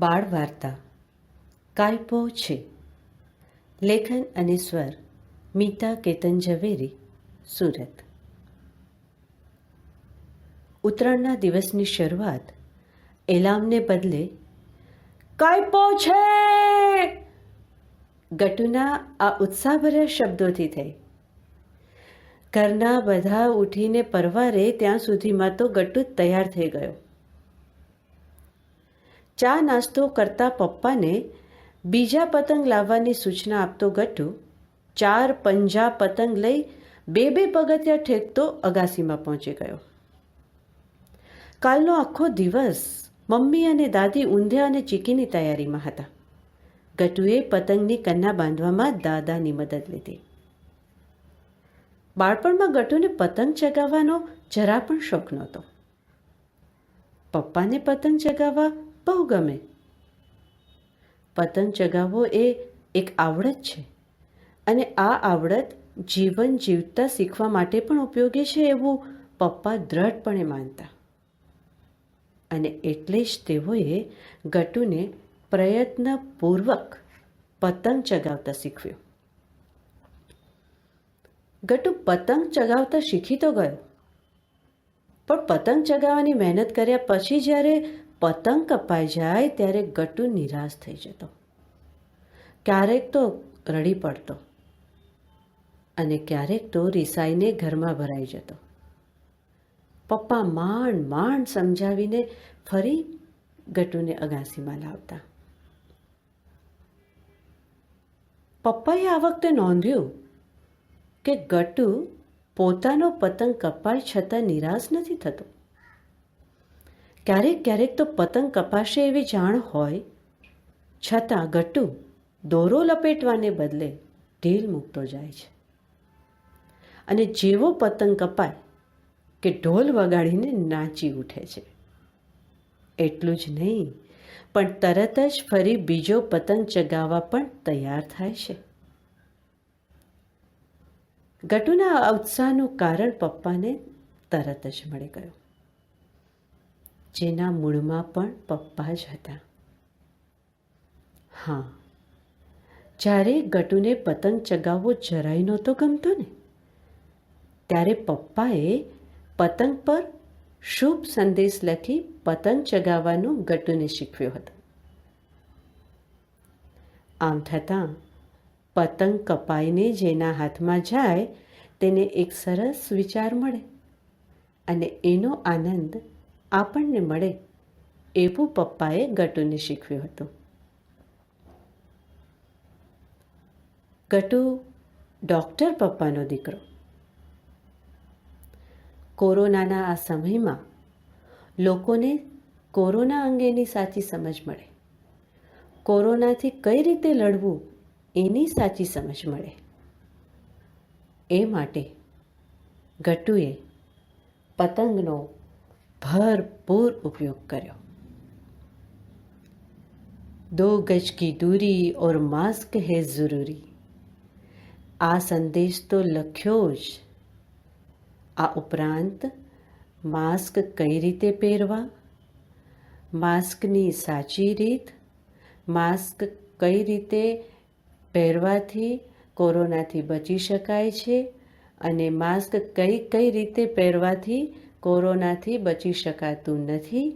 બાળ વાર્તા કાયપો છે. લેખન અને સ્વર, મીતા કેતન ઝવેરી, સુરત. ઉત્તરાયણના દિવસની શરૂઆત એલાર્મને બદલે કાયપો છે! ગટુના આ ઉત્સાહભર્યા શબ્દોથી થઈ. ઘરના બધા ઉઠીને પરવારે ત્યાં સુધીમાં તો ગટુ તૈયાર થઈ ગયો. ચા નાસ્તો કરતા પપ્પાને બીજા પતંગ લાવવાની સૂચના આપતો ગટ્ટુ ચાર પંજા પતંગ લઈ બે બે પગથિયા ઠેકતો અગાસીમાં પહોંચી ગયો. કાલનો આખો દિવસ મમ્મી અને દાદી ઊંધિયા અને ચીકીની તૈયારીમાં હતા. ગટુએ પતંગની કન્ના બાંધવામાં દાદાની મદદ લીધી. બાળપણમાં ગટુને પતંગ ચગાવવાનો જરા પણ શોખ નહોતો. પપ્પાને પતંગ ચગાવવા બહુ ગમે પતંગ ચગાવવો એ એક આવડત છે અને આ આવડત જીવન જીવતા શીખવા માટે પણ ઉપયોગી છે એવું પપ્પા દ્રઢપણે માનતા. અને એટલે જ તેઓએ ગટુને પ્રયત્નપૂર્વક પતંગ ચગાવતા શીખવ્યું. ગટુ પતંગ ચગાવતા શીખી તો ગયો. પણ પતંગ ચગાવવાની મહેનત કર્યા પછી જ્યારે પતંગ કપાઈ જાય ત્યારે ગટુ નિરાશ થઈ જતો. ક્યારેક તો રડી પડતો અને ક્યારેક તો રિસાઈને ઘરમાં ભરાઈ જતો. પપ્પા માંડ માંડ સમજાવીને ફરી ગટુને અગાસીમાં લાવતા. પપ્પાએ આ વખતે નોંધ્યું કે ગટુ પોતાનો પતંગ કપાય છતાં નિરાશ નથી થતો. ક્યારેક ક્યારેક તો પતંગ કપાશે એવી જાણ હોય. છતાં ગટ્ટુ દોરો લપેટવાને બદલે ઢીલ મૂકતો જાય છે. અને જેવો પતંગ કપાય કે ઢોલ વગાડીને નાચી ઉઠે છે. એટલું જ નહીં, પણ તરત જ ફરી બીજો પતંગ ચગાવવા પણ તૈયાર થાય છે. ગટુના ઉત્સાહનું કારણ પપ્પાને તરત જ મળી ગયું. જેના મૂળમાં પણ પપ્પા જ હતા. હા, જ્યારે ગટુને પતંગ ચગાવવો જરાય નહોતો ગમતો ને, ત્યારે પપ્પાએ પતંગ પર શુભ સંદેશ લખી પતંગ ચગાવવાનું ગટુને શીખવ્યો હતો. આમ થતાં પતંગ કપાઈને જેના હાથમાં જાય, તેને એક સરસ વિચાર મળે અને એનો આનંદ આપણને મળે એવું પપ્પાએ ગટુને શીખવ્યું હતું. ગટુ, ડૉક્ટર પપ્પાનો દીકરો. કોરોનાના આ સમયમાં લોકોને કોરોના અંગેની સાચી સમજ મળે. કોરોનાથી કઈ રીતે લડવું એની સાચી સમજ મળે. એ માટે ગટુએ પતંગનો ભરપૂર ઉપયોગ કર્યો. દો ગજ કી દૂરી ઓર માસ્ક હે જરૂરી. આ સંદેશ તો લખ્યો જ. આ ઉપરાંત, માસ્ક કઈ રીતે પહેરવા? માસ્કની સાચી રીત? માસ્ક કઈ રીતે પહેરવાથી કોરોનાથી બચી શકાય છે? અને માસ્ક કઈ કઈ રીતે પહેરવાથી કોરોનાથી બચી શકાતું નથી.